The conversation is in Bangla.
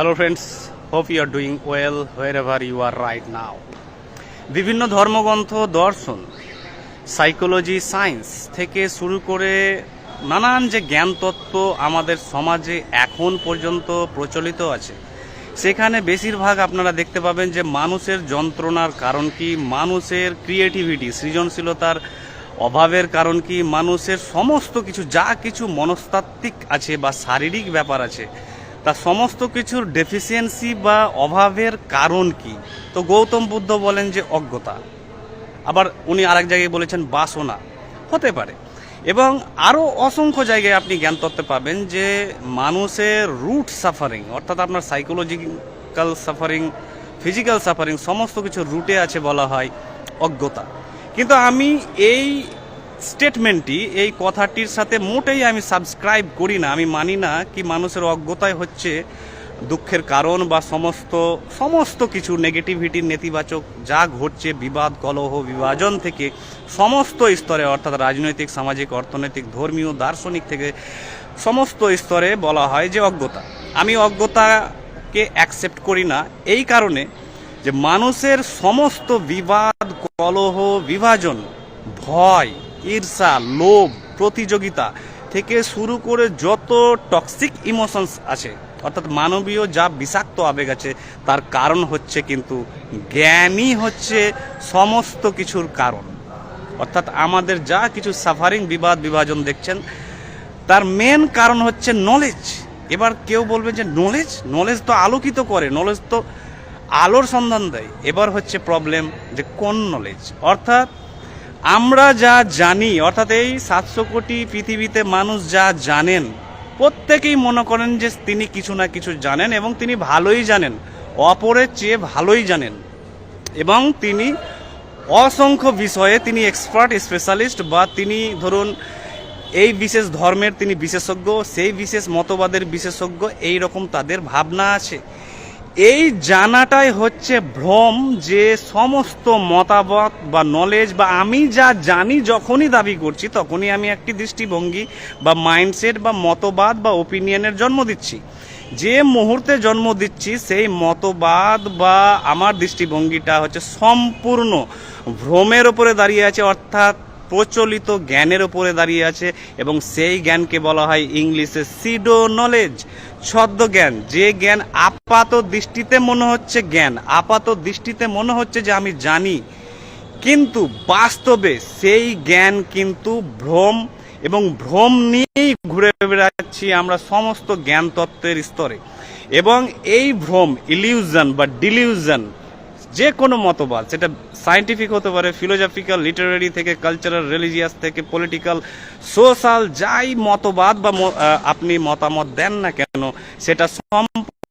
Hello friends hope you are doing well wherever you are right now বিভিন্ন ধর্মগ্রন্থ, দর্শন সাইকোলজি সায়েন্স থেকে শুরু করে নানান যে জ্ঞান তত্ত্ব আমাদের সমাজে এখন পর্যন্ত প্রচলিত আছে, সেখানে বেশিরভাগ আপনারা দেখতে পাবেন যে মানুষের যন্ত্রণার কারণ কি, মানুষের ক্রিয়েটিভিটি সৃজনশীলতার অভাবের কারণ কি, মানুষের সমস্ত কিছু, যা কিছু মনস্তাত্ত্বিক আছে বা শারীরিক ব্যাপার আছে তা সমস্ত কিছুর ডেফিসিয়েন্সি বা অভাবের কারণ কি? তো গৌতম বুদ্ধ বলেন যে অজ্ঞতা। আবার উনি আরেক জায়গায় বলেছেন বাসনা। হতে পারে। এবং আরও অসংখ্য জায়গায় আপনি জ্ঞান তত্ত্বে পাবেন যে মানুষের রুট সাফারিং অর্থাৎ আপনার সাইকোলজিক্যাল সাফারিং ফিজিক্যাল সাফারিং সমস্ত কিছু রুটে আছে বলা হয় অজ্ঞতা। কিন্তু আমি এই স্টেটমেন্টটি, এই কথাটির সাথে মোটেই আমি সাবস্ক্রাইব করি না। আমি মানি না কি মানুষের অজ্ঞতায় হচ্ছে, দুঃখের কারণ বা সমস্ত সমস্ত কিছু নেগেটিভিটির নেতিবাচক যা ঘটছে, বিবাদ, কলহ, বিভাজন থেকে সমস্ত স্তরে, অর্থাৎ রাজনৈতিক, সামাজিক, অর্থনৈতিক, ধর্মীয়, দার্শনিক থেকে সমস্ত স্তরে বলা হয় যে অজ্ঞতা। আমি অজ্ঞতাকে অ্যাকসেপ্ট করি না, এই কারণে যে মানুষের সমস্ত বিবাদ, কলহ, বিভাজন, ভয় ঈর্ষা, লোভ, প্রতিযোগিতা থেকে শুরু করে যত টক্সিক ইমোশনস আছে অর্থাৎ মানবীয় যা বিষাক্ত আবেগ আছে, তার কারণ হচ্ছে কিন্তু জ্ঞানই হচ্ছে সমস্ত কিছুর কারণ। অর্থাৎ আমাদের যা কিছু সাফারিং বিবাদ, বিভাজন দেখছেন, তার মেন কারণ হচ্ছে নলেজ এবার কেউ বলবে যে নলেজ নলেজ তো আলোকিত করে নলেজ তো আলোর সন্ধান দেয়। এবার হচ্ছে প্রবলেম যে কোন নলেজ অর্থাৎ আমরা যা জানি, অর্থাৎ এই সাতশো কোটি পৃথিবীতে মানুষ যা জানেন, প্রত্যেকেই মনে করেন যে তিনি কিছু না কিছু জানেন এবং তিনি ভালোই জানেন, অপরের চেয়ে ভালোই জানেন। এবং তিনি অসংখ্য বিষয়ে তিনি এক্সপার্ট, স্পেশালিস্ট বা তিনি ধরুন এই বিশেষ ধর্মের তিনি বিশেষজ্ঞ, সেই বিশেষ মতবাদের বিশেষজ্ঞ, এই রকম তাদের ভাবনা আছে। এই জানাটাই হচ্ছে ভ্রম যে সমস্ত মতামত বা নলেজ বা আমি যা জানি যখনই দাবি করছি, তখনই আমি একটি দৃষ্টিভঙ্গি বা মাইন্ডসেট বা মতবাদ বা ওপিনিয়নের জন্ম দিচ্ছি। যে মুহূর্তে জন্ম দিচ্ছি, সেই মতবাদ বা আমার দৃষ্টিভঙ্গিটা হচ্ছে সম্পূর্ণ ভ্রমের ওপরে দাঁড়িয়ে আছে, অর্থাৎ প্রচলিত জ্ঞানের ওপরে দাঁড়িয়ে আছে এবং সেই জ্ঞানকে বলা হয় ইংলিশে সিডো নলেজ ছদ্ম জ্ঞান, যে জ্ঞান আপাত দৃষ্টিতে মনে হচ্ছে জ্ঞান, আপাত দৃষ্টিতে মনে হচ্ছে যে আমি জানি, কিন্তু বাস্তবে সেই জ্ঞান কিন্তু ভ্রম এবং ভ্রম নিয়েই ঘুরে বেড়াচ্ছি আমরা সমস্ত জ্ঞান তত্ত্বের স্তরে। এবং এই ভ্রম ইলিউশন বা ডিলিউশন যে কোনো মতবাদ, সেটা সায়েন্টিফিক হতে পারে ফিলোজফিক্যাল লিটারেরি থেকে কালচারাল রিলিজিয়াস থেকে পলিটিক্যাল সোশ্যাল যাই মতবাদ বা আপনি মতামত দেন না কেন, সেটা সম্পূর্ণ